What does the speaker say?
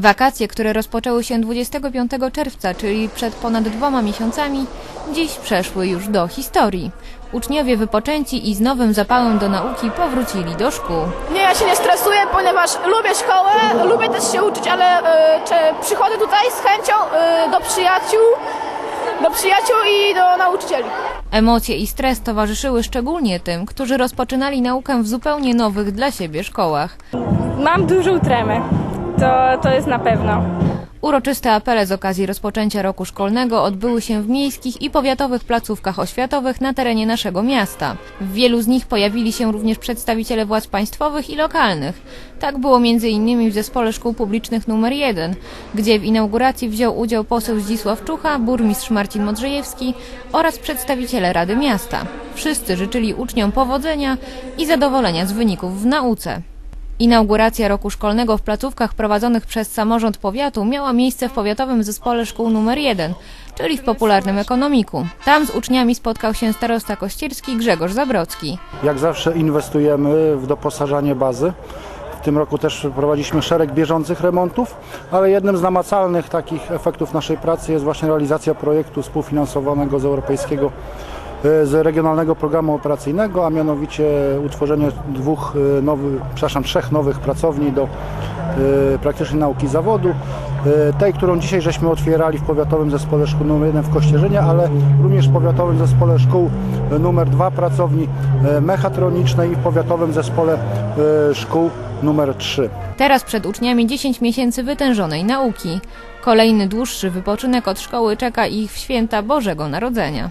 Wakacje, które rozpoczęły się 25 czerwca, czyli przed ponad dwoma miesiącami, dziś przeszły już do historii. Uczniowie wypoczęci i z nowym zapałem do nauki powrócili do szkół. Nie, ja się nie stresuję, ponieważ lubię szkołę, lubię też się uczyć, ale czy przychodzę tutaj z chęcią e, do przyjaciół, do przyjaciół i do nauczycieli. Emocje i stres towarzyszyły szczególnie tym, którzy rozpoczynali naukę w zupełnie nowych dla siebie szkołach. Mam dużą tremę. To, to jest na pewno. Uroczyste apele z okazji rozpoczęcia roku szkolnego odbyły się w miejskich i powiatowych placówkach oświatowych na terenie naszego miasta. W wielu z nich pojawili się również przedstawiciele władz państwowych i lokalnych. Tak było m.in. w Zespole Szkół Publicznych nr 1, gdzie w inauguracji wziął udział poseł Zdzisław Czucha, burmistrz Marcin Modrzejewski oraz przedstawiciele Rady Miasta. Wszyscy życzyli uczniom powodzenia i zadowolenia z wyników w nauce. Inauguracja roku szkolnego w placówkach prowadzonych przez samorząd powiatu miała miejsce w powiatowym zespole szkół nr 1, czyli w popularnym ekonomiku. Tam z uczniami spotkał się starosta kościerski Grzegorz Zabrocki. Jak zawsze inwestujemy w doposażanie bazy. W tym roku też prowadziliśmy szereg bieżących remontów, ale jednym z namacalnych takich efektów naszej pracy jest właśnie realizacja projektu współfinansowanego z europejskiego z regionalnego programu operacyjnego, a mianowicie utworzenie dwóch e, nowych, przepraszam, trzech nowych pracowni do e, praktycznej nauki zawodu. E, Tej, którą dzisiaj żeśmy otwierali w Powiatowym Zespole Szkół nr 1 w Kościerzynie, ale również w Powiatowym Zespole Szkół e, numer 2 pracowni e, mechatronicznej i w Powiatowym Zespole e, Szkół numer 3. Teraz przed uczniami 10 miesięcy wytężonej nauki. Kolejny dłuższy wypoczynek od szkoły czeka ich w święta Bożego Narodzenia.